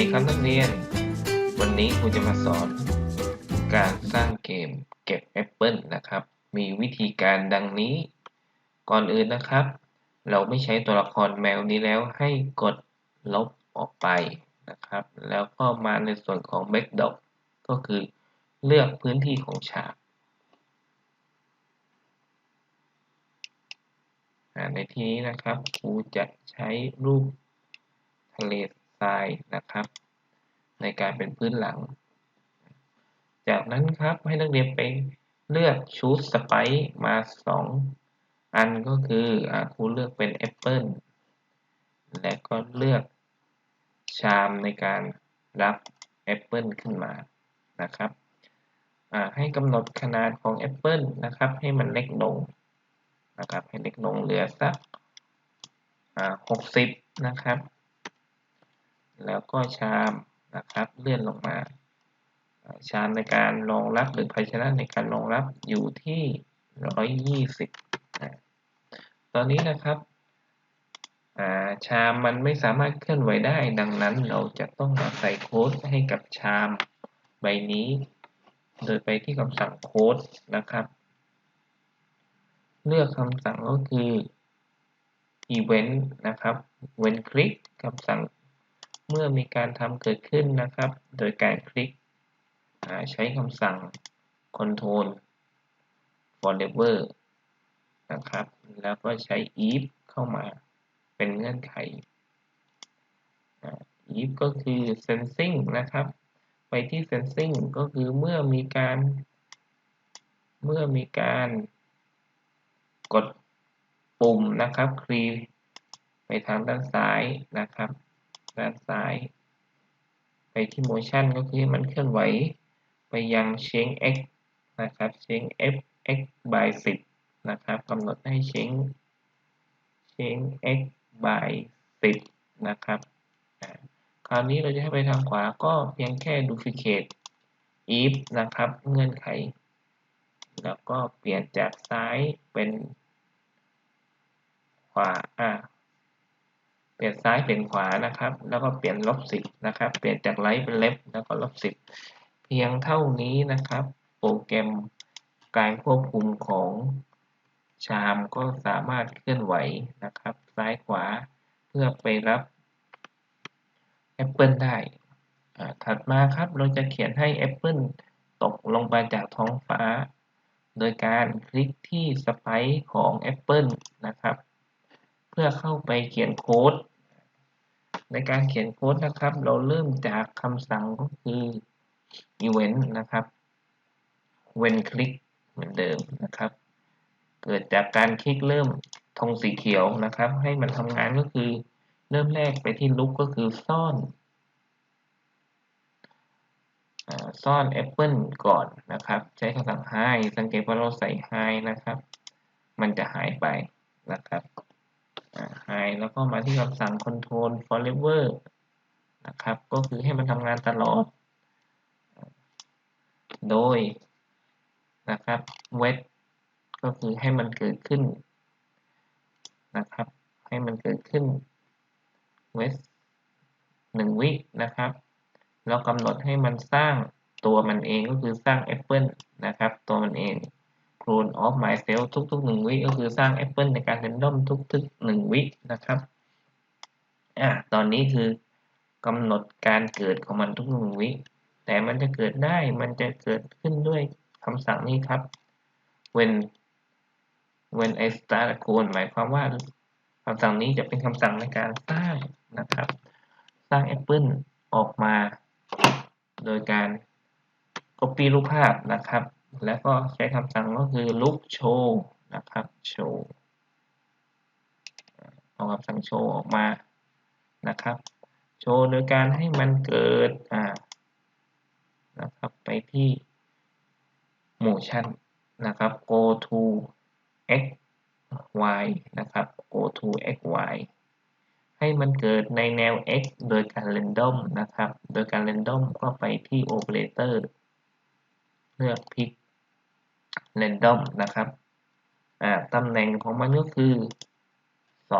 ดีครับนักเรียน วันนี้ครูจะมาสอน การสร้างเกมเก็บแอปเปิลนะครับ มีวิธีการดังนี้ ก่อนอื่นนะครับ เราไม่ใช้ตัวละครแมวนี้แล้วให้กดลบออกไปนะครับ แล้วก็มาในส่วนของ backdrop ก็คือเลือกพื้นที่ของฉากในที่นี้นะครับครูจะใช้รูปทะเล ทรายนะครับ ในการเป็นพื้นหลัง จากนั้นครับให้นักเรียนไปเลือกชุดสไปซ์มาสองอันก็คืออครูเลือกเป็นแอปเปิลและก็เลือกชามในการรับแอปเปิลขึ้นมานะครับให้กำหนดขนาดของแอปเปิลนะครับ ให้มันเล็กลงนะครับ ให้เล็กลงเหลือสักหกสิบนะครับ แล้วก็ชามนะครับเลื่อนลงมาชามในการรองรับหรือภาชนะในการรองรับอยู่ที่ร้อยยี่สิบตอนนี้นะครับชามมันไม่สามารถเคลื่อนไหวได้ ดังนั้นเราจะต้องมาใส่โค้ดให้กับชามใบนี้ โดยไปที่คำสั่งโค้ดนะครับ เลือกคำสั่งก็คือ event นะครับ when click คำสั่ง เมื่อมีการทำเกิดขึ้นนะครับ โดยการคลิกใช้คำสั่ง control forever นะครับ แล้วก็ใช้ if เข้ามาเป็นเงื่อนไข if ก็คือ sensing นะครับ ไปที่ sensing ก็คือเมื่อมีการ เมื่อมีการกดปุ่มนะครับ คลีไปทางด้านซ้ายนะครับ ด้านซ้าย ไปที่ motion ก็คือมันเคลื่อนไหว ไปยัง change x นะครับ change f x by 10 นะครับกำหนดให้ change change x by 10 นะครับ คราวนี้เราจะให้ไปทางขวาก็เพียงแค่ duplicate if นะครับ เงื่อนไข แล้วก็เปลี่ยนจากซ้ายเป็นขวาอ่า เปลี่ยนซ้ายเป็นขวานะครับ แล้วก็เปลี่ยนลบสิบนะครับ เปลี่ยนจากไลท์เป็นเลฟแล้วก็ลบสิบเพียงเท่านี้นะครับ โปรแกรมการควบคุมของชามก็สามารถเคลื่อนไหวนะครับ ซ้ายขวาเพื่อไปรับแอปเปิลได้ ถัดมาครับเราจะเขียนให้แอปเปิลตกลงไปจากท้องฟ้า โดยการคลิกที่สไปซ์ของแอปเปิลนะครับ พื่อเข้าไปเขียนโค้ด ในการเขียนโค้ดนะครับ เราเริ่มจากคำสั่งก็คือ event นะครับ when click เหมือนเดิมนะครับ เกิดจากการคลิกเริ่มธงสีเขียวนะครับ ให้มันทำงานก็คือ เริ่มแรกไปที่ลุกก็คือซ่อนซ่อนแอปเปิลก่อนนะครับ ใช้คำสั่ง hide สังเกตว่าเราใส่ hide นะครับ มันจะหายไปนะครับ hide แล้วก็มาที่คำสั่ง control forever นะครับ ก็คือให้มันทำงานตลอด โดยนะครับ wait ก็คือให้มันเกิดขึ้นนะครับ ให้มันเกิดขึ้น wait หนึ่งวินะครับแล้วกำหนดให้มันสร้างตัวมันเองก็คือสร้างแอปเปิลนะครับ ตัวมันเอง clone of myself ทุกๆหนึ่งวิก็คือสร้างแอปเปิลในการ random ทุกๆหนึ่งวินะครับอ่าตอนนี้คือกำหนดการเกิดของมันทุกหนึ่งวิแต่มันจะเกิดได้มันจะเกิดขึ้นด้วยคำสั่งนี้ครับ when when I start a clone หมายความว่าคำสั่งนี้จะเป็นคำสั่งในการสร้างนะครับ สร้างแอปเปิลออกมา โดยการ copy รูปภาพนะครับ แล้วก็ใช้คำสั่งก็คือ look show นะครับ show เอาคำสั่ง show ออกมานะครับโชว์โดยการให้มันเกิดอ่านะครับไปที่ motion นะครับ go to x y นะครับ go to x y ให้มันเกิดในแนว x โดยการ random นะครับ โดยการ random ก็ไปที่ operator เลือกพิก random นะครับตำแหน่งของมันก็คือ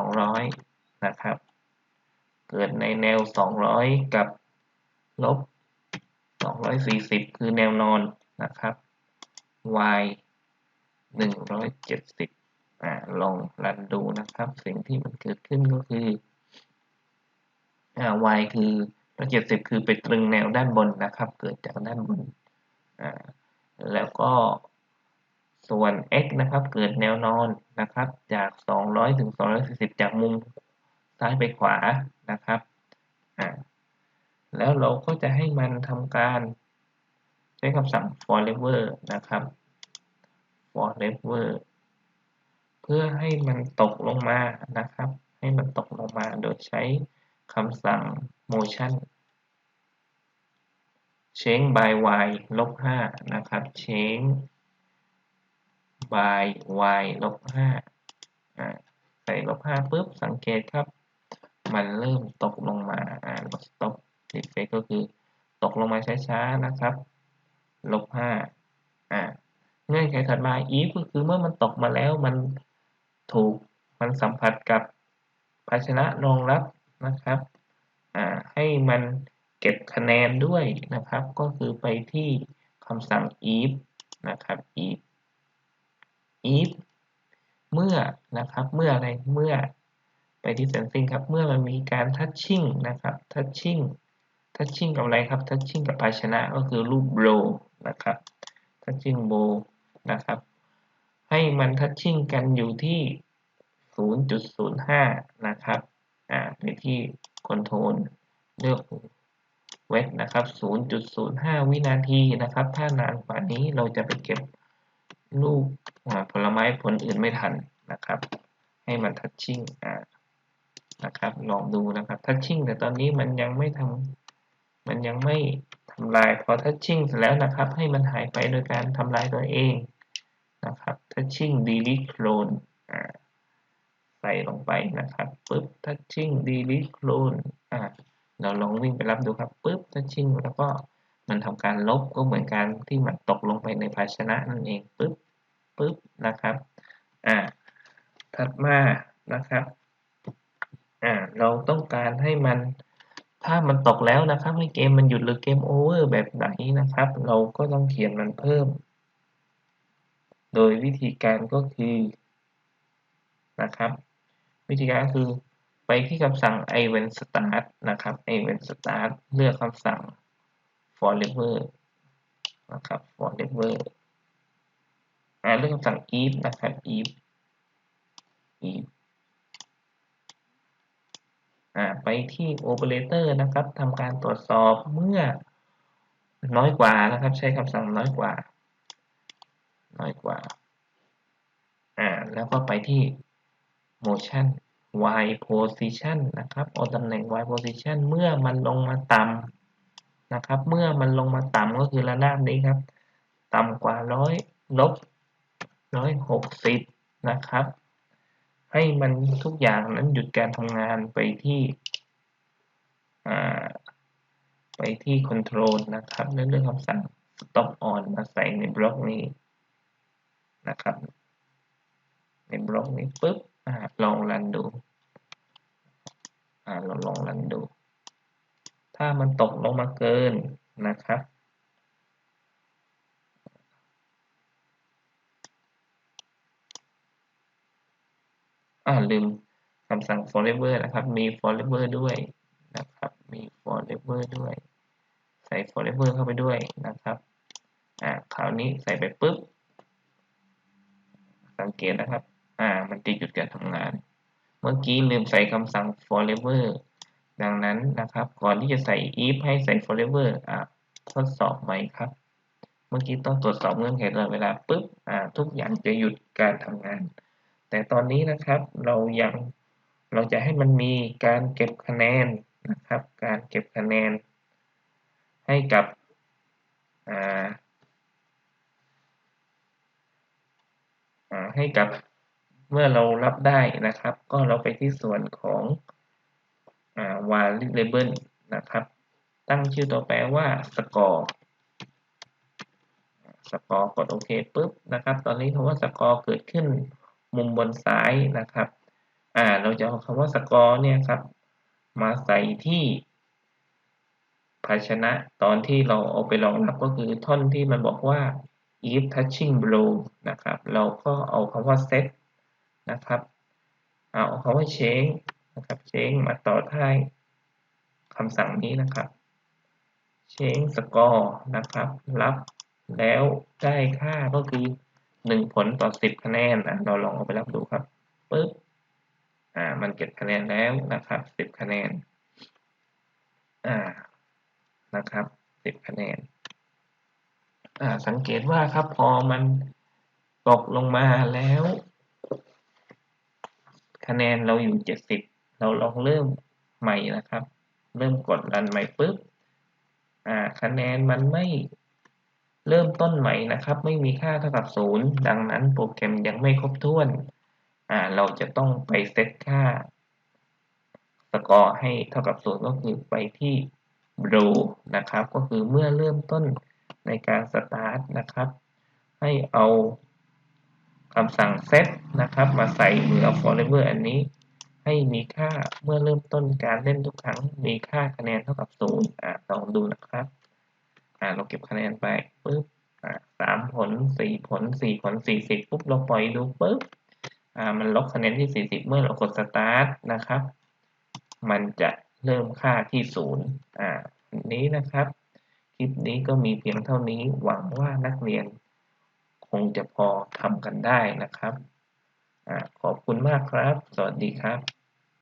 200 นะครับ เกิดในแนว 200 กับลบ 240 คือแนวนอนนะครับ y 170อ่าลองรันดูนะครับ สิ่งที่มันเกิดขึ้นก็คืออ่า y คือ170 คือไปตรึงแนวด้านบนนะครับ เกิดจากด้านบนอ่าแล้วก็ ส่วน x นะครับ เกิดแนวนอนนะครับ จาก 200 ถึง 240 จากมุมซ้ายไปขวานะครับ อ่า แล้วเราก็จะให้มันทำการใช้คำสั่ง forever นะครับ forever เพื่อให้มันตกลงมานะครับ ให้มันตกลงมาโดยใช้คำสั่ง motion change by y ลบ5นะครับ change by y ลบ5อ่าใส่ลบ5ปุ๊บสังเกตครับ มันเริ่มตกลงมาอ่า stop defect ก็คือ ตกลงมาช้าๆนะครับลบ5อ่าเงื่อนไขถัดมา if ก็คือเมื่อมันตกมาแล้วมันถูกมันสัมผัสกับภาชนะรองรับนะครับอ่าให้มันเก็บคะแนนด้วยนะครับ ก็คือไปที่คำสั่ง if นะครับ if if เมื่อนะครับ เมื่ออะไรเมื่อไปที่ sensing ครับ เมื่อมันมีการ touching นะครับ touching touching กับอะไรครับ touching กับภาชนะก็คือรูป blow นะครับ touching bowl นะครับ ให้มัน touching กันอยู่ที่ 0.05 นะครับ อ่าไปที่ control เลือก wet นะครับ 0.05 วินาทีนะครับ ถ้านานกว่านี้เราจะไปเก็บ ลูกผลไม้ผลอื่นไม่ทันนะครับ ให้มัน touching อ่านะครับลองดูนะครับ touching แต่ตอนนี้มันยังไม่ทำมันยังไม่ทำลายพอ touching เสร็จแล้วนะครับ ให้มันหายไปโดยการทำลายตัวเองนะครับ touching delete clone อ่าใส่ลงไปนะครับปึ๊บ touching delete clone อ่าเราลองวิ่งไปรับดูครับปึ๊บ touching แล้วก็ มันทำการลบก็เหมือนการที่มันตกลงไปในภาชนะนั่นเองปึ๊บปึ๊บนะครับอ่าถัดมานะครับอ่าเราต้องการให้มันถ้ามันตกแล้วนะครับให้เกมมันหยุดหรือเกมโอเวอร์แบบไหนนะครับ เราก็ต้องเขียนมันเพิ่ม โดยวิธีการก็คือนะครับ วิธีการก็คือไปที่คำสั่ง event start นะครับ event start เลือกคำสั่ง forever นะครับ forever อ่าเลือกคำสั่ง if นะครับ if if อ่าไปที่ operator นะครับทำการตรวจสอบเมื่อน้อยกว่านะครับ ใช้คำสั่งน้อยกว่า น้อยกว่าอ่าแล้วก็ไปที่ motion y position นะครับเอาตำแหน่ง y position เมื่อมันลงมาต่ำ นะครับ เมื่อมันลงมาต่ำก็คือระนาบนี้ครับ ต่ำกว่าร้อยลบร้อยหกสิบนะครับ ให้มันทุกอย่างนั้นหยุดการทำงานไปที่ไปที่ control นะครับเรื่องคำสั่ง stop on มาใส่ในบล็อกนี้นะครับ ในบล็อกนี้ปุ๊บอลองรันดูอเราลองรันดูามันตกลงมาเกินนะครับ อ่าลืมคำสั่ง forever นะครับ มี forever ด้วยนะครับ มี forever ด้วย ใส่ forever เข้าไปด้วยนะครับ อ่า คราวนี้ใส่ไปปุ๊บ สังเกตนะครับ อ่า มันจะหยุดการทำงาน เมื่อกี้ลืมใส่คำสั่ง forever ดังนั้นนะครับก่อนที่จะใส่ if ให้ใส่ forever อะทดสอบไหมครับ เมื่อกี้ต้องตรวจสอบเงื่อนไขตลอดเวลาปุ๊บอ่าทุกอย่างจะหยุดการทำงาน แต่ตอนนี้นะครับเรายังเราจะให้มันมีการเก็บคะแนนนะครับ การเก็บคะแนน ให้กับอ่าให้กับเมื่อเรารับได้นะครับ ก็เราไปที่ส่วนของ variable นะครับ ตั้งชื่อตัวแปรว่า score score กดโอเคปุ๊บนะครับ ตอนนี้คำว่า score เกิดขึ้นมุมบนซ้ายนะครับอ่าเราจะเอาคำว่า score เนี่ยครับ มาใส่ที่ ภาชนะตอนที่เราเอาไปรองรับก็คือท่อนที่มันบอกว่า if touching below นะครับ เราก็เอาคำว่า set นะครับ เอาคำว่า change นะครับ change มาต่อท้ายคำสั่งนี้นะครับ change score นะครับ รับแล้วได้ค่าก็คือ 1 ผลต่อ 10 คะแนนอะเราลองเอาไปรับดูครับปึ๊บอ่ามันเก็บคะแนนแล้วนะครับ 10 คะแนนอ่านะครับ 10 คะแนนอ่าสังเกตว่าครับพอมันตกลงมาแล้ว คะแนนเราอยู่ 70 เราลองเริ่มใหม่นะครับ เริ่มกดรันใหม่ปุ๊บอ่าคะแนนมันไม่เริ่มต้นใหม่นะครับ ไม่มีค่าเท่ากับ0ดังนั้นโปรแกรมยังไม่ครบถ้วนอ่าเราจะต้องไปเซตค่าสกอร์ให้เท่ากับ0ก็คือไปที่ row นะครับ ก็คือเมื่อเริ่มต้นในการสตาร์ทนะครับ ให้เอาคำสั่ง set นะครับ มาใส่เหมือ forever อันนี้ ให้มีค่าเมื่อเริ่มต้นการเล่นทุกครั้ง มีค่าคะแนนเท่ากับ0อ่าลองดูนะครับ อ่าเราเก็บคะแนนไปปุ๊บอ่าสามผลสี่ผลสี่ผลสี่สิบปุ๊บเราปล่อยดูปุ๊บอ่ามันลบคะแนนที่สี่สิบเมื่อเรากด start นะครับ มันจะเริ่มค่าที่ศูนย์อ่านี้นะครับคลิปนี้ก็มีเพียงเท่านี้หวังว่านักเรียน คงจะพอทำกันได้นะครับอขอบคุณมากครับ สวัสดีครับ